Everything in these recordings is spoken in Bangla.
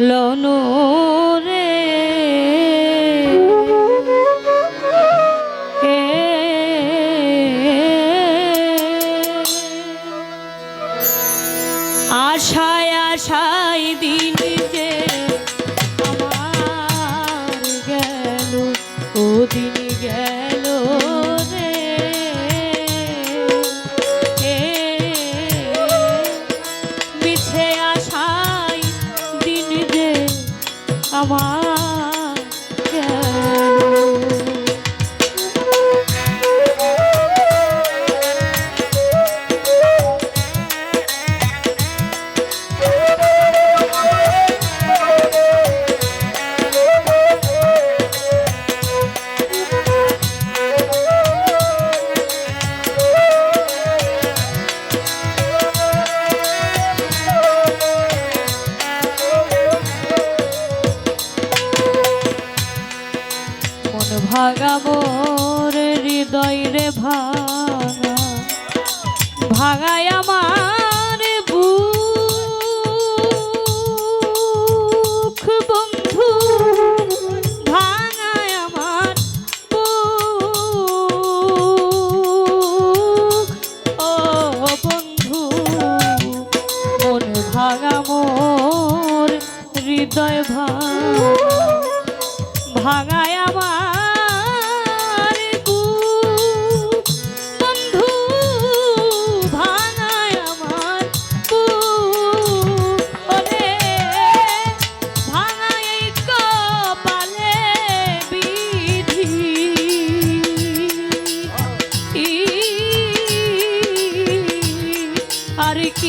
লনুর হৃদয় রে ভাই।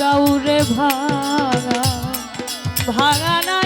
গৌরে ভাঙা ভাঙা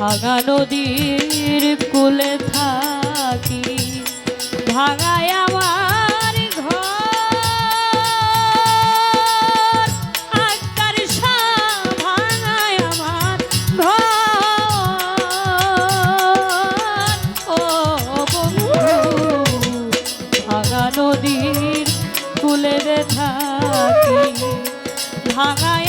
ভাঙা নদীর কুলে থাকি, ভাঙায় আমার ঘর। আকার ভাঙায় আমার ঘর। ও ভাঙা নদীর কুলে থাকি, ভাঙায়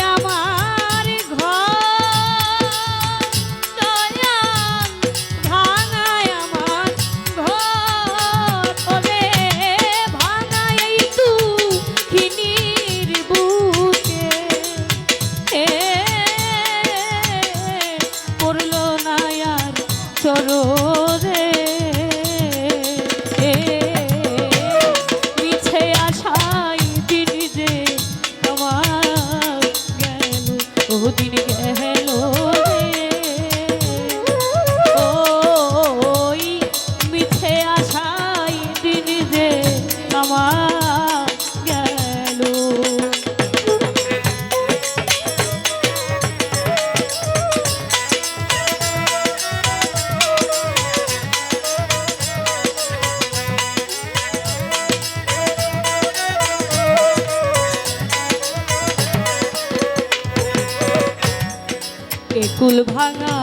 কুল ভাঙা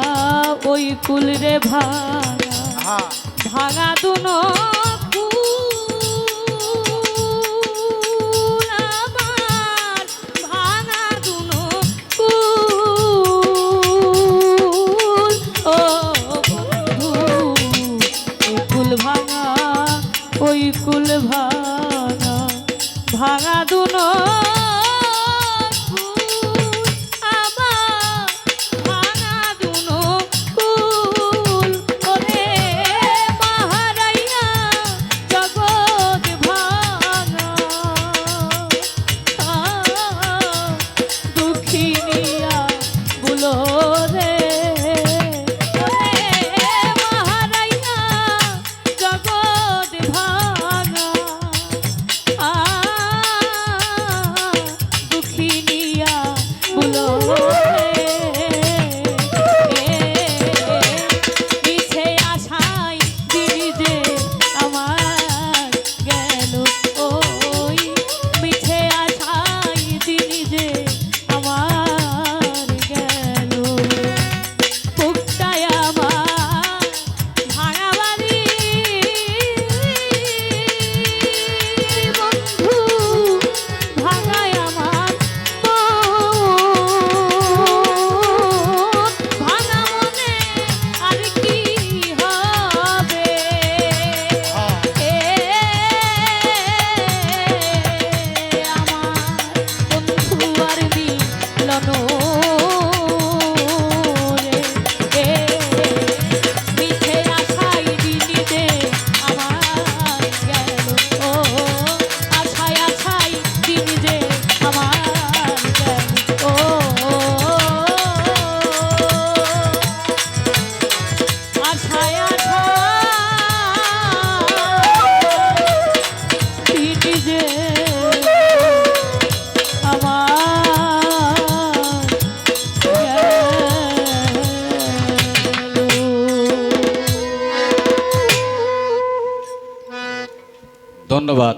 ওই কুল রে ভাঙা। ভাঙা দুনো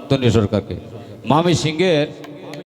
ধনী সরকারকে মামি সিংয়ের